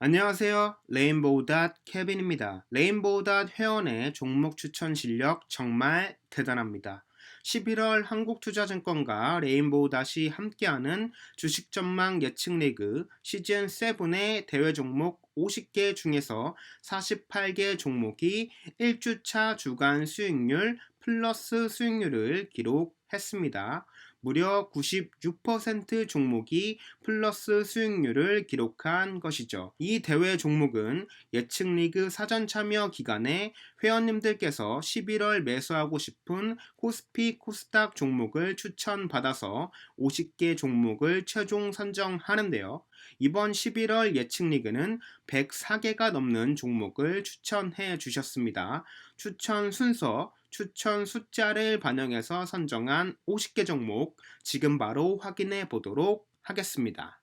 안녕하세요. 레인보우닷 케빈입니다. 레인보우닷 회원의 종목 추천 실력 정말 대단합니다. 11월 한국투자증권과 레인보우닷이 함께하는 주식 전망 예측 리그 시즌 7의 대회 종목 50개 중에서 48개 종목이 1주차 주간 수익률 플러스 수익률을 기록했습니다. 무려 96% 종목이 플러스 수익률을 기록한 것이죠. 이 대회 종목은 예측 리그 사전 참여 기간에 회원님들께서 11월 매수하고 싶은 코스피 코스닥 종목을 추천받아서 50개 종목을 최종 선정하는데요. 이번 11월 예측 리그는 104개가 넘는 종목을 추천해 주셨습니다. 추천 순서, 추천 숫자를 반영해서 선정한 50개 종목 지금 바로 확인해 보도록 하겠습니다.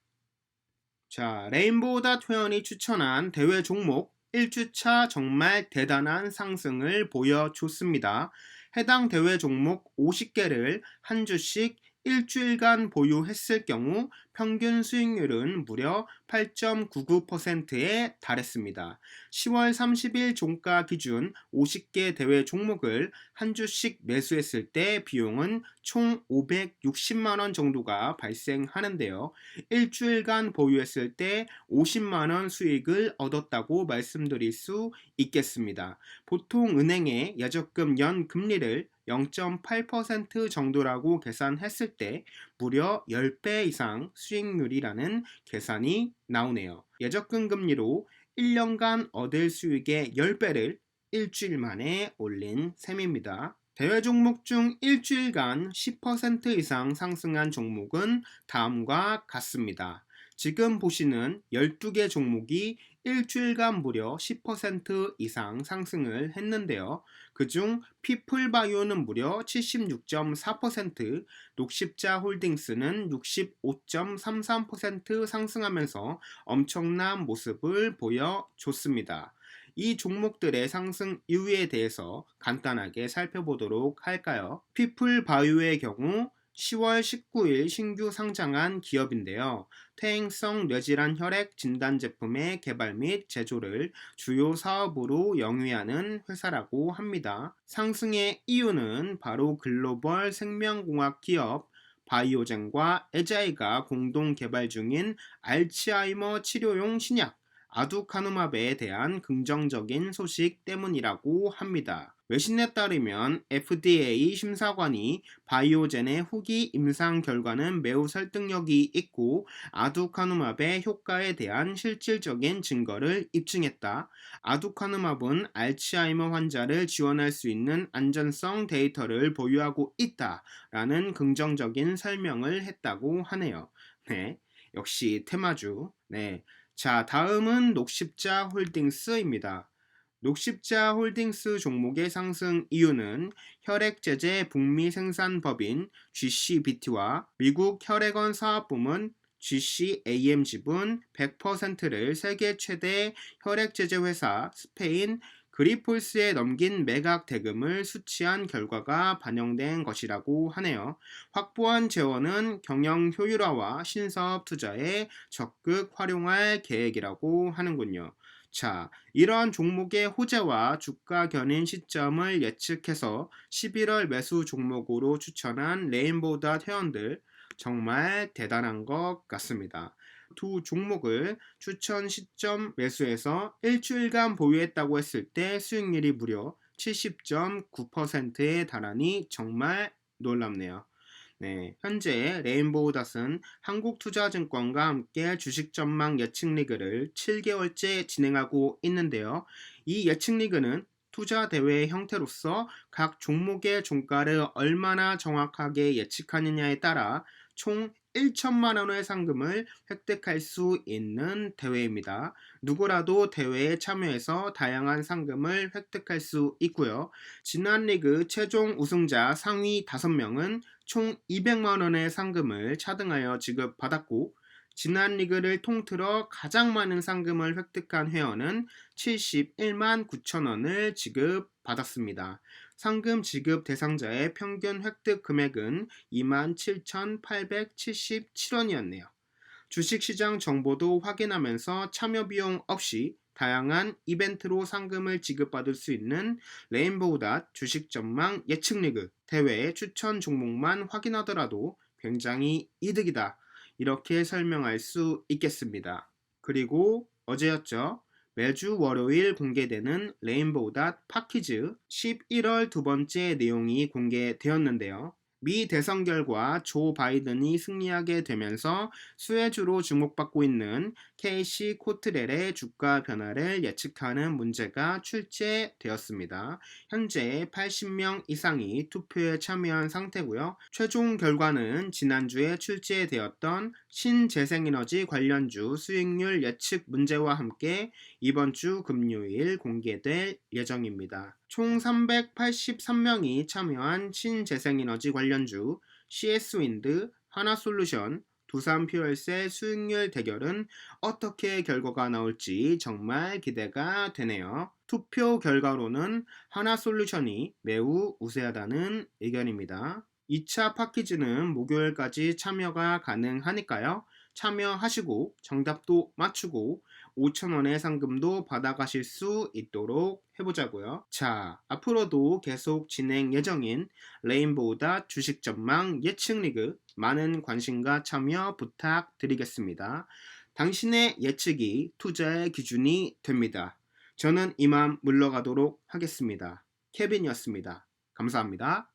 자, 레인보우닷 회원이 추천한 대회 종목 1주차 정말 대단한 상승을 보여줬습니다. 해당 대회 종목 50개를 한 주씩 일주일간 보유했을 경우 평균 수익률은 무려 8.99%에 달했습니다. 10월 30일 종가 기준 50개 대회 종목을 한 주씩 매수했을 때 비용은 총 560만원 정도가 발생하는데요. 일주일간 보유했을 때 50만원 수익을 얻었다고 말씀드릴 수 있겠습니다. 보통 은행의 예적금 연 금리를 0.8% 정도라고 계산했을 때 무려 10배 이상 수익률이라는 계산이 나오네요. 예적금 금리로 1년간 얻을 수익의 10배를 일주일 만에 올린 셈입니다. 대회 종목 중 일주일간 10% 이상 상승한 종목은 다음과 같습니다. 지금 보시는 12개 종목이 일주일간 무려 10% 이상 상승을 했는데요. 그중 피플바이오는 무려 76.4%, 녹십자 홀딩스는 65.33% 상승하면서 엄청난 모습을 보여줬습니다. 이 종목들의 상승 이유에 대해서 간단하게 살펴보도록 할까요? 피플바이오의 경우 10월 19일 신규 상장한 기업인데요. 퇴행성 뇌질환 혈액 진단 제품의 개발 및 제조를 주요 사업으로 영위하는 회사라고 합니다. 상승의 이유는 바로 글로벌 생명공학 기업 바이오젠과 에자이가 공동 개발 중인 알츠하이머 치료용 신약 아두카누마베에 대한 긍정적인 소식 때문이라고 합니다. 외신에 따르면 FDA 심사관이 바이오젠의 후기 임상 결과는 매우 설득력이 있고 아두카누맙의 효과에 대한 실질적인 증거를 입증했다. 아두카누맙은 알츠하이머 환자를 지원할 수 있는 안전성 데이터를 보유하고 있다. 라는 긍정적인 설명을 했다고 하네요. 네. 역시 테마주. 네. 자, 다음은 녹십자 홀딩스입니다. 녹십자 홀딩스 종목의 상승 이유는 혈액제제 북미 생산법인 GCBT와 미국 혈액원 사업부문 GCAM 지분 100%를 세계 최대 혈액제제 회사 스페인 그리폴스에 넘긴 매각 대금을 수취한 결과가 반영된 것이라고 하네요. 확보한 재원은 경영 효율화와 신사업 투자에 적극 활용할 계획이라고 하는군요. 자, 이러한 종목의 호재와 주가 견인 시점을 예측해서 11월 매수 종목으로 추천한 레인보우닷 회원들 정말 대단한 것 같습니다. 두 종목을 추천 시점 매수해서 일주일간 보유했다고 했을 때 수익률이 무려 70.9%에 달하니 정말 놀랍네요. 네, 현재 레인보우 닷은 한국투자증권과 함께 주식 전망 예측 리그를 7개월째 진행하고 있는데요. 이 예측 리그는 투자 대회의 형태로서 각 종목의 종가를 얼마나 정확하게 예측하느냐에 따라 총 1천만 원의 상금을 획득할 수 있는 대회입니다. 누구라도 대회에 참여해서 다양한 상금을 획득할 수 있고요. 지난 리그 최종 우승자 상위 5명은 총 200만 원의 상금을 차등하여 지급받았고 지난 리그를 통틀어 가장 많은 상금을 획득한 회원은 71만 9천 원을 지급받았습니다. 상금 지급 대상자의 평균 획득 금액은 27,877원이었네요. 주식시장 정보도 확인하면서 참여 비용 없이 다양한 이벤트로 상금을 지급받을 수 있는 레인보우닷 주식 전망 예측 리그 대회 추천 종목만 확인하더라도 굉장히 이득이다. 이렇게 설명할 수 있겠습니다. 그리고 어제였죠. 매주 월요일 공개되는 레인보우 닷 파키즈 11월 두 번째 내용이 공개되었는데요. 미 대선 결과 조 바이든이 승리하게 되면서 수혜주로 주목받고 있는 KC 코트렐의 주가 변화를 예측하는 문제가 출제되었습니다. 현재 80명 이상이 투표에 참여한 상태고요. 최종 결과는 지난주에 출제되었던 신재생에너지 관련주 수익률 예측 문제와 함께 이번 주 금요일 공개될 예정입니다. 총 383명이 참여한 신재생에너지 관련 주 CS윈드, 하나솔루션, 두산퓨얼셀 수익률 대결은 어떻게 결과가 나올지 정말 기대가 되네요. 투표 결과로는 하나솔루션이 매우 우세하다는 의견입니다. 2차 파키즈는 목요일까지 참여가 가능하니까요. 참여하시고 정답도 맞추고 5천원의 상금도 받아가실 수 있도록 해보자고요. 자, 앞으로도 계속 진행 예정인 레인보우다 주식 전망 예측 리그 많은 관심과 참여 부탁드리겠습니다. 당신의 예측이 투자의 기준이 됩니다. 저는 이만 물러가도록 하겠습니다. 케빈이었습니다. 감사합니다.